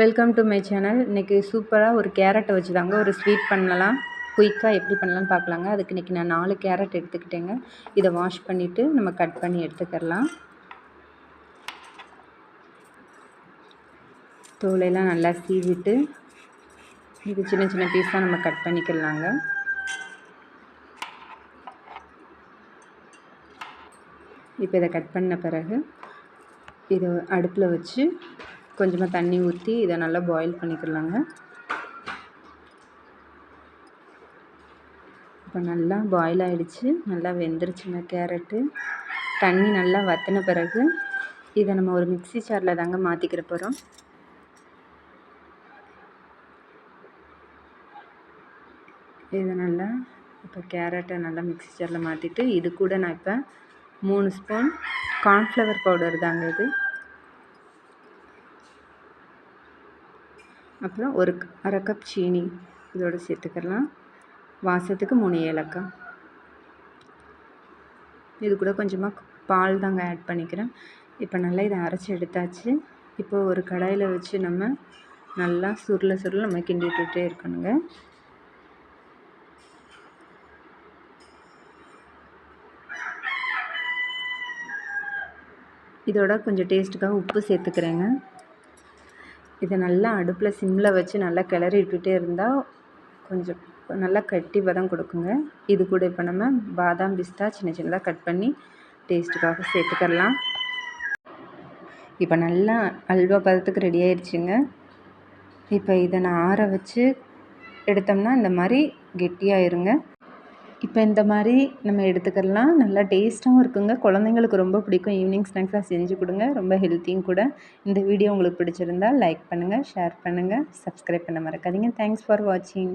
Welcome to my channel இன்றைக்கி சூப்பராக ஒரு கேரட்டை வச்சு தாங்க ஒரு ஸ்வீட் பண்ணலாம். குயிக்காக எப்படி பண்ணலாம்னு பார்க்கலாங்க. அதுக்கு இன்றைக்கி நான் நாலு கேரட் எடுத்துக்கிட்டேங்க. இதை வாஷ் பண்ணிவிட்டு நம்ம கட் பண்ணி எடுத்துக்கிறலாம். தோலையெல்லாம் நல்லா சீவிட்டு இது சின்ன சின்ன பீஸாக நம்ம கட் பண்ணிக்கலாங்க. இப்போ இதை கட் பண்ண பிறகு இதை அடுப்பில் வச்சு கொஞ்சமாக தண்ணி ஊற்றி இதை நல்லா பாயில் பண்ணிக்கலாங்க. இப்போ நல்லா பாயில் ஆகிடுச்சு நல்லா வெந்துருச்சுங்க கேரட்டு. தண்ணி நல்லா வற்றின பிறகு இதை நம்ம ஒரு மிக்சி சாரில் தாங்க மாற்றிக்கிற போகிறோம் இதை நல்லா இப்போ கேரட்டை நல்லா மிக்சி ஜாரில் மாற்றிட்டு இது கூட நான் இப்போ மூணு ஸ்பூன் கார்ன்ஃப்ளவர் பவுடர் தாங்க இது. அப்புறம் ஒரு அரை கப் சீனி இதோடு சேர்த்துக்கலாம். வாசத்துக்கு மூணு ஏலக்காய். இது கூட கொஞ்சமாக பால் தாங்க ஆட் பண்ணிக்கிறேன். இப்போ நல்லா இதை அரைச்சி எடுத்தாச்சு. இப்போ ஒரு கடாயில் வச்சு நம்ம நல்லா சுருள சுருள நம்ம கிண்டி விட்டுட்டே இருக்கணுங்க. இதோட கொஞ்சம் டேஸ்ட்டுக்காக உப்பு சேர்த்துக்கிறேங்க. இதை நல்லா அடுப்பில் சிம்மில் வச்சு நல்லா கிளறி விட்டுட்டே இருந்தால் கொஞ்சம் நல்லா கட்டி பதம் கொடுக்குங்க. இது கூட இப்போ நம்ம பாதாம் பிஸ்தா சின்ன சின்னதாக கட் பண்ணி டேஸ்ட்டுக்காக சேர்த்துக்கலாம் இப்போ நல்லா அல்வா பதத்துக்கு ரெடி ஆயிடுச்சுங்க இப்போ இதை நான் ஆற வச்சு எடுத்தோம்னா இந்த மாதிரி கெட்டியாயிருங்க. இப்போ இந்த மாதிரி நம்ம எடுத்துக்கலாம். நல்லா டேஸ்ட்டாகவும் இருக்குங்க. குழந்தைங்களுக்கு ரொம்ப பிடிக்கும். ஈவினிங் ஸ்நாக்ஸாக செஞ்சு கொடுங்க. ரொம்ப ஹெல்த்தியும் கூட. இந்த வீடியோ உங்களுக்கு பிடிச்சிருந்தால் லைக் பண்ணுங்கள் ஷேர் பண்ணுங்கள் சப்ஸ்கிரைப் பண்ண மறக்காதீங்க. தேங்க்ஸ் ஃபார் வாட்சிங்